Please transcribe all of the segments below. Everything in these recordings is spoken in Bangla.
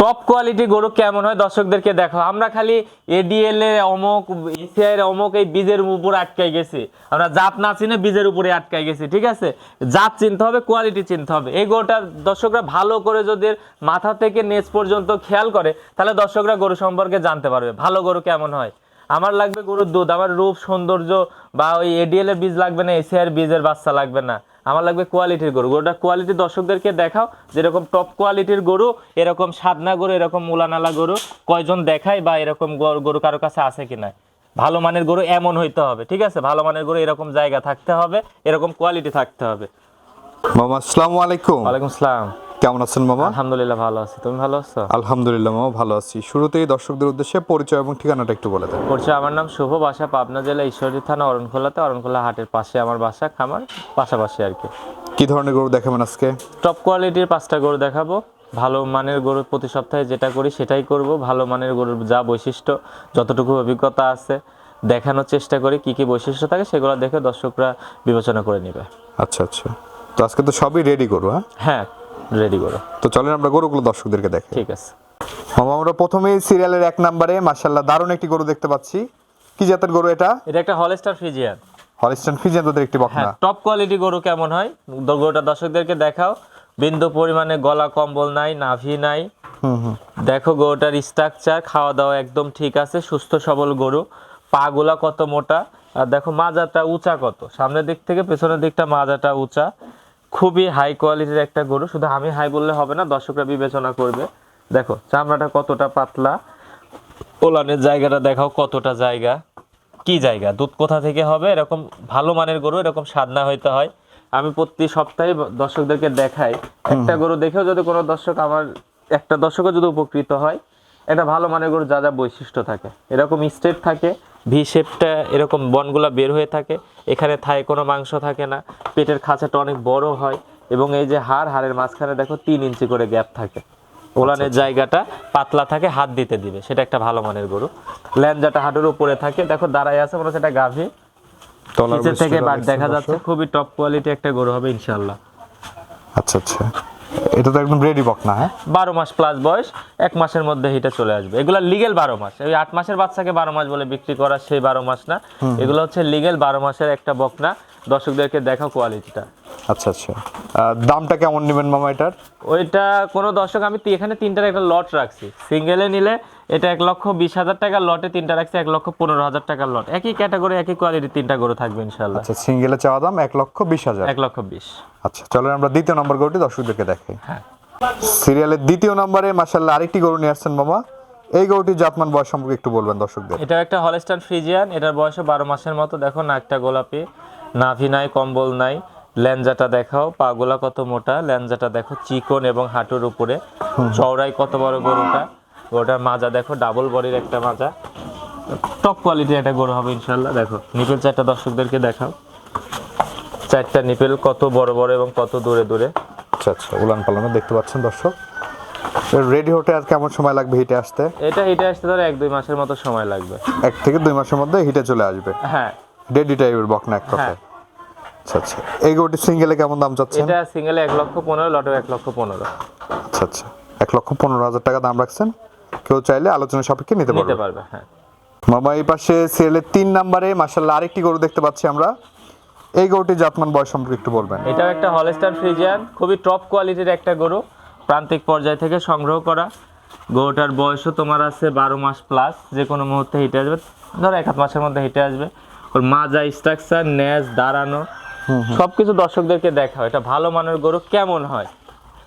টপ কোয়ালিটি গরু কেমন হয় দর্শকদেরকে দেখো আমরা খালি এডিএল এর অমক এসিআই এর অমক এই বীজের উপর আটকাই গেছি। আমরা জাত না চিনে বীজের উপরে আটকাই গেছি, ঠিক আছে? জাত চিনতে হবে কোয়ালিটি চিনতে হবে। এই গরুটা দর্শকরা ভালো করে যদি মাথা থেকে নেচ পর্যন্ত খেয়াল করে, তাহলে দর্শকরা গরু সম্পর্কে জানতে পারবে। ভালো গরু কেমন হয়? আমার লাগবে গরুর দুধ। আমার রূপ, সৌন্দর্য বা ওই এডিএল এর বীজ লাগবে না এসিআর বীজের বাচ্চা লাগবে না। আমার লাগবে কোয়ালিটির গরু। গরুটা কোয়ালিটি দর্শকদেরকে দেখাও যেরকম টপ কোয়ালিটির গরু এরকম সাদনা গরু এরকম মুলানালা গরু কয়জন দেখায় বা এরকম গরু- গরু কারও কাছে আছে কি না ভালো মানের গরু এমন হইতে হবে ঠিক আছে? ভালো মানের গরু এরকম জায়গা থাকতে হবে এরকম কোয়ালিটি থাকতে হবে। মামা আসসালামু আলাইকুম। ওয়ালাইকুম আসসালাম। কেমন আছেন মামা? আলহামদুলিল্লাহ ভালো আছি। তুমি ভালো আছো? আলহামদুলিল্লাহ মামা ভালো আছি। শুরুতেই দর্শকদের উদ্দেশ্যে পরিচয় এবং ঠিকানাটা একটু বলে দেন। পরিচয় আমার নাম শুভ বাসা পাবনা জেলা ঈশ্বরদী থানা অরণখোলাতে অরণখোলা হাটের পাশে আমার বাসা খামার পাশাপাশি আর কি। কি ধরনের গরু দেখাবেন আজকে? টপ কোয়ালিটির পাঁচটা গরু দেখাবো। ভালো মানের গরু প্রতি সপ্তাহে যেটা করি সেটাই করব। ভালো মানের গরুর যা বৈশিষ্ট্য যতটুকু অভিজ্ঞতা আছে দেখানোর চেষ্টা করি কি কি বৈশিষ্ট্য থাকে সেগুলো দেখে দর্শকরা বিবেচনা করে নেবে। আচ্ছা আচ্ছা। তো আজকে তো সবই রেডি গরু হ্যাঁ? হ্যাঁ রেডি করো। তো চলেন আমরা গরুগুলো দর্শকদেরকে দেখে ঠিক আছে। মামা আমরা প্রথমেই সিরিয়ালের এক নম্বরে মার্শাল্লাহ দারুণ একটি গরু দেখতে পাচ্ছি। কি জাতের গরু এটা? এটা একটা হলস্টার ফিজিয়ান হলিস্টান ফিজেন তোদের একটি হ্যাঁ বকনা টপ কোয়ালিটি গরু কেমন হয়? গরুটা দর্শকদেরকে দেখাও। বিন্দু পরিমাণে গলা কম্বল নাই নাভি নাই। হুম হুম। দেখো গরুটার স্ট্রাকচার খাওয়া দাওয়া একদম ঠিক আছে সুস্থ সবল গরু। পাগুলা কত মোটা? আর দেখো মাজাটা উঁচা কত? সামনের দিক থেকে পেছনের দিকটা মাজাটা উঁচা। খুবই হাই কোয়ালিটির একটা গরু। শুধু আমি হাই বললে হবে না দর্শকরা বিবেচনা করবে। দেখো চামড়াটা কতটা পাতলা। ওলানের জায়গাটা দেখাও কতটা জায়গা। কি জায়গা? দুধ কোথা থেকে হবে? এরকম ভালো মানের গরু এরকম সাদনা হইতে হয়। আমি প্রতি সপ্তাহে দর্শকদেরকে দেখাই। একটা গরু দেখেও যদি কোনো দর্শক আমার একটা দর্শকও যদি উপকৃত হয় এটা ভালো মানের গরু যা যা বৈশিষ্ট্য থাকে। এরকম স্ট্রেট থাকে ভি শেপটা এরকম বনগুলা বের হয়ে থাকে। এখানে থায় কোনো মাংস থাকে না। পেটের খাঁচাটা অনেক বড় হয় এবং এই যে হাড় হাড়ের মাঝখানে দেখো তিন ইঞ্চি করে গ্যাপ থাকে। ওলানের জায়গাটা পাতলা থাকে হাত দিতে দিবে। সেটা একটা ভালো মানের গরু। ল্যাঞ্জাটা হাঁটুর উপরে থাকে। দেখো দাঁড়ায় আছে মনে সেটা গাভী। তলার নিচের থেকে বাট দেখা যাচ্ছে খুবই টপ কোয়ালিটি একটা গরু হবে ইনশাল্লাহ আচ্ছা আচ্ছা। এটা তো একদম রেডি বক না হ্যাঁ? বারো মাস প্লাস বয়স এক মাসের মধ্যে এটা চলে আসবে। এগুলো লিগেল বারো মাস। ওই আট মাসের বাচ্চাকে বারো মাস বলে বিক্রি করা সেই বারো মাস না। এগুলো হচ্ছে লিগেল বারো মাসের একটা বক না। দর্শকদেরকে দেখাও কোয়ালিটিটা আচ্ছা আচ্ছা। দামটা কেমন নেবেন মামা এটার? ওইটা কোনো দর্শক আমি এখানে তিনটার একটা লট রাখছি। সিঙ্গেলে নিলে এটা এক লক্ষ বিশ হাজার টাকার লটে তিনটা রাখছি এক লক্ষ পনেরো হাজার টাকার লট। একই ক্যাটাগরি একই কোয়ালিটির তিনটা গরু থাকবে ইনশাল্লাহ আচ্ছা সিঙ্গেলে চাওয়া দাম এক লক্ষ বিশ হাজার। এক লক্ষ বিশ। আচ্ছা চলেন আমরা দ্বিতীয় নম্বর গরুটি দর্শকদেরকে দেখাই। হ্যাঁ। সিরিয়ালের দ্বিতীয় নম্বরে মাসাল্লাহ আরেকটি গরু নিয়ে আসছেন মামা। এই গরুটির জাতমান বয়স সম্পর্কে একটু বলবেন দর্শকদের। এটা একটা হলস্টান ফ্রিজিয়ান এটার বয়সও বারো মাসের মতো। দেখো নাকটা গোলাপি। নাভি নাই কম্বল নাই। ল্যাঞ্জাটা দেখাও পাগুলা কত মোটা ল্যাঞ্জাটা দেখো চিকন এবং হাঁটুর উপরে। চওড়াই কত বড় গরুটা গরুটার মাজা দেখো ডাবল বডির একটা মাজা। টপ কোয়ালিটির একটা গরু হবে ইনশাল্লাহ দেখো। নিপেল চারটা দর্শকদেরকে দেখাও। চারটা নিপেল কত বড় বড় এবং কত দূরে দূরে। আচ্ছা আচ্ছা উলান পালানো দেখতে পাচ্ছেন দর্শক। রেডি হতে আর কেমন সময় লাগবে হিটে আসতে? এটা হিটে আসতে ধরো এক দুই মাসের মতো সময় লাগবে। এক থেকে দুই মাসের মধ্যে হিটে চলে আসবে। হ্যাঁ। রেডি টাইপের বকনা এক কথায়। আচ্ছা আচ্ছা। এই গরুটি সিঙ্গেলে কেমন দাম চাচ্ছেন? এটা সিঙ্গেলে এক লক্ষ পনেরো লটে এক লক্ষ পনেরো। আচ্ছা আচ্ছা। এক লক্ষ পনেরো হাজার টাকা দাম রাখছেন। কেউ চাইলে আলোচনা সাপেক্ষে নিতে নিতে পারবে। পারবে হ্যাঁ। মামা এই পাশে সিরিয়ালের তিন নম্বরে মাসাল্লাহ আরেকটি গরু দেখতে পাচ্ছি আমরা। এই গরুটির জাতমান বয়স সম্পর্কে একটু বলবেন। এটাও একটা হলস্টার ফ্রিজিয়ান খুবই টপ কোয়ালিটির একটা গরু প্রান্তিক পর্যায় থেকে সংগ্রহ করা। গরুটার বয়সও তোমার আছে বারো মাস প্লাস যে কোনো মুহূর্তে হিটে আসবে। ধরো এক হাত মাসের মধ্যে হিটে আসবে। ওর মাজা স্ট্রাকচার ন্যাজ দাঁড়ানো সবকিছু দর্শকদেরকে দেখাও এটা ভালো মানের গরু কেমন হয়?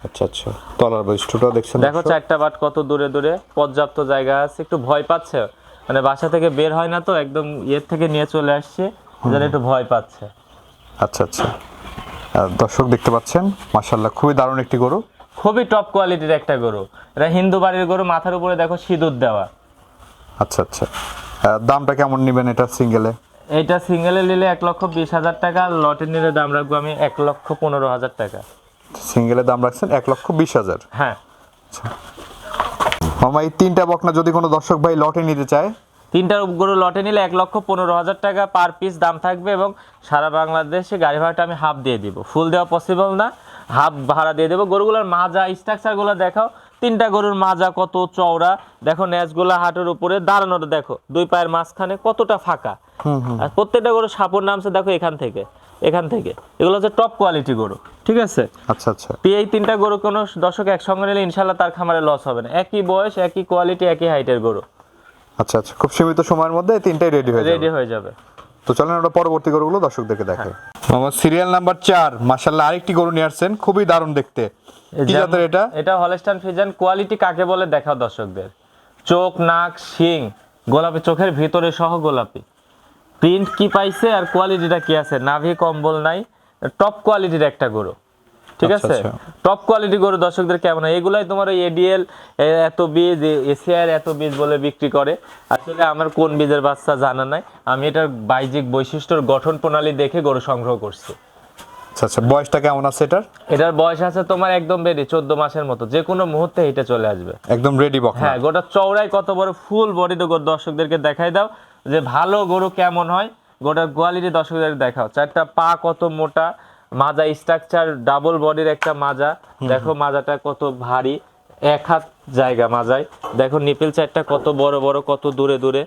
আচ্ছা আচ্ছা। তলার বৈশিষ্ট্যটাও দেখছেন দেখো চারটা বাট কত দূরে দূরে। পর্যাপ্ত জায়গা আছে। একটু ভয় পাচ্ছে। মানে বাসা থেকে বের হয় না তো একদম ইয়ের থেকে নিয়ে চলে আসছে। যেন একটু ভয় পাচ্ছে। আচ্ছা আচ্ছা। দর্শক দেখতে পাচ্ছেন? মাসাল্লাহ খুবই দারুণ একটি গরু। খুবই টপ কোয়ালিটির একটা গরু। এটা হিন্দু বাড়ির গরু মাথার উপরে দেখো সিঁদুর দেওয়া। আচ্ছা আচ্ছা। দামটা কেমন নেবেন এটা সিঙ্গেলে? এইটা সিঙ্গেলে নিলে এক লক্ষ বিশ হাজার টাকা লটে নিলে দাম রাখব আমি এক লক্ষ পনেরো হাজার টাকা। সিঙ্গেলে দাম রাখছেন এক লক্ষ বিশ হাজার? হ্যাঁ। মামা এই তিনটা বকনা যদি কোনো দর্শক ভাই লটে নিতে চায়? তিনটার গরু লটে নিলে এক লক্ষ পনেরো হাজার টাকা পার পিস দাম থাকবে এবং সারা বাংলাদেশে গাড়ি ভাড়াটা আমি হাফ দিয়ে দিব। ফুল দেওয়া পসিবল না। হাফ ভাড়া দিয়ে দেবো। গরুগুলোর মাজা স্ট্রাকচারগুলো দেখাও তিনটা গরুর মাজা কত চওড়া। দেখো ন্যাচগুলা হাটের উপরে দাঁড়ানোটা দেখো। দুই পায়ের মাঝখানে কতটা ফাঁকা। আর প্রত্যেকটা গরু সাপোর্ট নামছে দেখো এখান থেকে এখান থেকে। এগুলো হচ্ছে টপ কোয়ালিটি গরু ঠিক আছে? আচ্ছা আচ্ছা। এই তিনটা গরু কোনো দর্শক একসঙ্গে নিলে ইনশাল্লাহ তার খামারে লস হবে না। একই বয়স একই কোয়ালিটি একই হাইটের গরু। আচ্ছা আচ্ছা। খুব সীমিত সময়ের মধ্যে তিনটাই রেডি হয়ে যাবে। রেডি হয়ে যাবে। তো চলেন আমরা পরবর্তী গরুগুলো দর্শকদেরকে দেখে। আমার সিরিয়াল নাম্বার চার মাসাল্লাহ আরেকটি গরু নিয়ে আসছেন খুবই দারুণ দেখতে। কি জাতের এটা? এটা হলস্টাইন ফিজান কোয়ালিটি কাকে বলে দেখাও দর্শকদের। চোখ নাক শিং গোলাপি চোখের ভিতরে সহ গোলাপি। প্রিন্ট কি পাইছে আর কোয়ালিটিটা কি আছে? নাভি কম্বল নাই টপ কোয়ালিটির একটা গরু। ঠিক আচ্ছা, আছে? আচ্ছা। টপ কোয়ালিটি গরু দর্শকদের কেমন? হয় এগুলাই তোমার ওই এডিএল এত বীজ এসিআর এত বীজ বলে বিক্রি করে। আসলে আমার কোন বীজের বাচ্চা জানা নাই। আমি এটার বাইজিক বৈশিষ্ট্যর গঠন প্রণালী দেখে গরু সংগ্রহ করছি। আচ্ছা আচ্ছা বয়সটা কেমন আছে এটার? এটার বয়স আছে তোমার একদম বেরি চোদ্দ মাসের মতো। যে কোনো মুহূর্তে হেঁটে চলে আসবে। একদম রেডি বক হ্যাঁ গোটা চওড়ায় কত বড় ফুল বডি তো দর্শকদেরকে দেখাই দাও যে ভালো গরু কেমন হয়। গোটার কোয়ালিটি দর্শকদের দেখাও। চারটা পা কত মোটা মাজা স্ট্রাকচার ডাবল বডির একটা মাজা। দেখো মাজাটা কত ভারী এক হাত জায়গা মাজায়। দেখো নিপিল চারটা কত বড় বড় কত দূরে দূরে।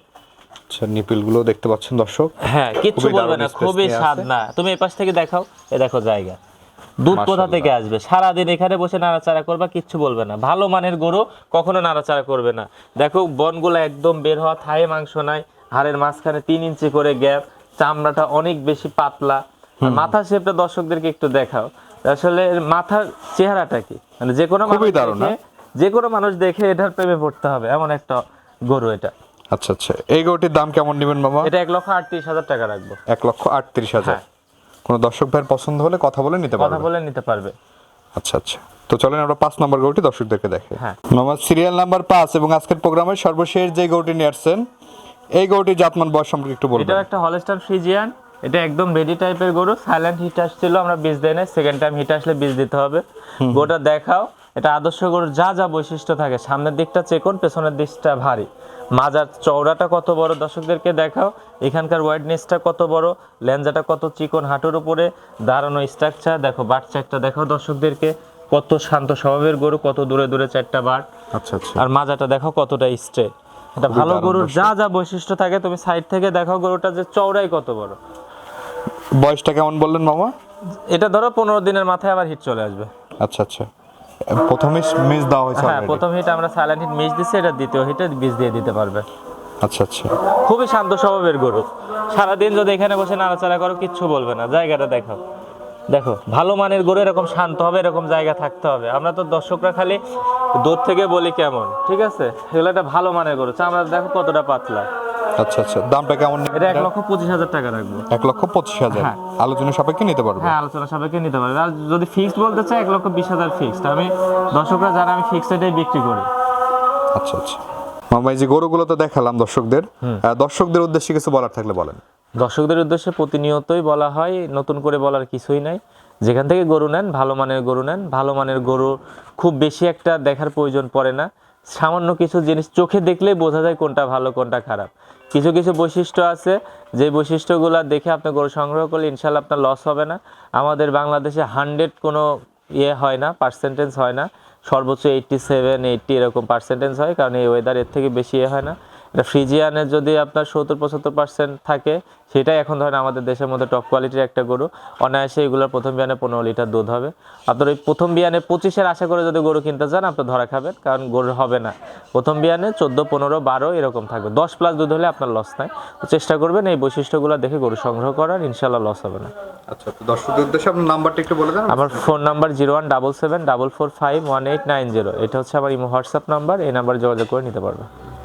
আচ্ছা নিপিলগুলো দেখতে পাচ্ছেন দর্শক? হ্যাঁ কিচ্ছু বলবে না খুবই স্বাদ না। তুমি এই পাশ থেকে দেখাও এ দেখো জায়গা। দুধ কোথা থেকে আসবে? সারাদিন এখানে বসে নাড়াচাড়া করবা কিচ্ছু বলবে না। ভালো মানের গরু কখনো নাড়াচাড়া করবে না। দেখো বনগুলো একদম বের হওয়া থায়ে মাংস নাই। হাড়ের মাঝখানে তিন ইঞ্চি করে গ্যাপ চামড়াটা অনেক বেশি পাতলা। আর মাথার শেপটা দর্শকদেরকে একটু দেখাও। আসলে মাথার চেহারাটা কি? মানে যে কোনো খুবই মানুষ দারুণ, দেখে- যে কোনো মানুষ দেখে এটার প্রেমে পড়তে হবে এমন একটা গরু এটা। আচ্ছা আচ্ছা। এই গরুটির দাম কেমন নেবেন মামা? এটা এক লক্ষ আটত্রিশ হাজার টাকা রাখব। এক লক্ষ আটত্রিশ হাজার। হ্যাঁ। কোনো দর্শক ভাইয়ের পছন্দ হলে কথা বলে নিতে পারবে। কথা বলে নিতে পারবে। আচ্ছা আচ্ছা। তো চলেন আমরা পাঁচ নম্বর গরুটি দর্শকদেরকে দেখে। হ্যাঁ। আমার সিরিয়াল নাম্বার পাঁচ এবং আজকের প্রোগ্রামের সর্বশেষ যে গরুটি নিয়ে আসছেন এই গরুটির জাতমান বয়স সম্পর্কে একটু বলবেন। এটা একটা হলস্টার ফ্রিজিয়ান এটা একদম বেডি টাইপের গরু। সাইলেন্ট হিট আসছিল আমরা বীজ দেয় না সেকেন্ড টাইম হিট আসলে বীজ দিতে হবে। গরুটা দেখাও। এটা আদর্শ গরুর যা যা বৈশিষ্ট্য থাকে সামনের দিকটা চেকন পেছনের দিকটা ভারী। মাজার চওড়াটা কত বড় দর্শকদেরকে দেখাও। এখানকার ওয়াইডনেসটা কত বড় লেঞ্জাটা কত চিকন হাঁটুর উপরে দাঁড়ানো স্ট্রাকচার দেখো বাট চারটা দেখাও দর্শকদেরকে। কত শান্ত স্বভাবের গরু কত দূরে দূরে চারটা বাট। আচ্ছা আচ্ছা। আর মাজাটা দেখো কতটা স্ট্রেট এটা ভালো গরুর যা যা বৈশিষ্ট্য থাকে তুমি সাইড থেকে দেখো গরুটা যে চওড়াই কত বড়। বয়সটা কেমন বললেন মামা? এটা ধরো পনেরো দিনের মাথায় আবার হিট চলে আসবে। আচ্ছা আচ্ছা। প্রথমে মিস দেওয়া হয়েছে হ্যাঁ। প্রথম হিট আমরা সাইলেন্ট হিট মিস দিচ্ছি এটা দ্বিতীয় হিটে বীজ দিয়ে দিতে পারবে। আচ্ছা আচ্ছা। খুবই শান্ত স্বভাবের গরু। সারাদিন যদি এখানে বসে নাড়াচাড়া করো কিচ্ছু বলবে না। জায়গাটা দেখো। দেখো ভালো মানের গরু এরকম শান্ত হবে এরকম জায়গা থাকতে হবে। আমরা তো দর্শকরা খালি দূর থেকে বলি কেমন ঠিক আছে? এগুলো একটা ভালো মানের গরু। চামড়া দেখো কতটা পাতলা। আচ্ছা আচ্ছা। দামটা কেমন এটা এক লক্ষ পঁচিশ হাজার টাকা রাখব। এক লক্ষ পঁচিশ হাজার। হ্যাঁ। আলোচনা সাপেক্ষে নিতে পারবে? হ্যাঁ আলোচনা সাপেক্ষে নিতে পারবে। আর যদি ফিক্সড বলতে চাই এক লক্ষ বিশ হাজার ফিক্সড আমি দর্শকরা যারা আমি ফিক্সড বিক্রি করি। আচ্ছা আচ্ছা। মামা এই যে গরুগুলো তো দেখালাম দর্শকদের। দর্শকদের উদ্দেশ্যে কিছু বলার থাকলে বলেন। দর্শকদের উদ্দেশ্যে প্রতিনিয়তই বলা হয় নতুন করে বলার কিছুই নাই। যেখান থেকে গরু নেন ভালো মানের গরু নেন। ভালো মানের গরু খুব বেশি একটা দেখার প্রয়োজন পড়ে না। সামান্য কিছু জিনিস চোখে দেখলেই বোঝা যায় কোনটা ভালো কোনটা খারাপ। কিছু কিছু বৈশিষ্ট্য আছে। যে বৈশিষ্ট্যগুলো দেখে আপনি গরু সংগ্রহ করলে ইনশাল্লাহ আপনার লস হবে না। আমাদের বাংলাদেশে হান্ড্রেড কোনো ইয়ে হয় না পার্সেন্টেজ হয় না। সর্বোচ্চ এইটটি সেভেন এইটটি এরকম পার্সেন্টেজ হয়, কারণ এই ওয়েদার এর থেকে বেশি ইয়ে হয় না। ফ্রিজিয়ানের যদি আপনার সত্তর পঁচাত্তর পার্সেন্ট থাকে সেটাই এখন ধরেন আমাদের দেশের মধ্যে টপ কোয়ালিটির একটা গরু। অনায়াসে এগুলোর প্রথম বিয়ানে পনেরো লিটার দুধ হবে। আপনার ওই প্রথম বিয়ানে পঁচিশের আশা করে যদি গরু কিনতে চান আপনার ধরা খাবেন কারণ গরু হবে না। প্রথম বিয়ানে চোদ্দ পনেরো বারো এরকম থাকবে। দশ প্লাস দুধ হলে আপনার লস নাই। তো চেষ্টা করবেন এই বৈশিষ্ট্যগুলো দেখে গরু সংগ্রহ করার ইনশাল্লাহ লস হবে না। আচ্ছা তো দর্শকদের উদ্দেশ্যে আপনার নাম্বারটা একটু বলে দেন। আমার phone number zero one double seven double four five one eight nine zero এটা হচ্ছে আমার ইমো হোয়াটসঅ্যাপ নাম্বার এই নাম্বারে যোগাযোগ করে নিতে পারবে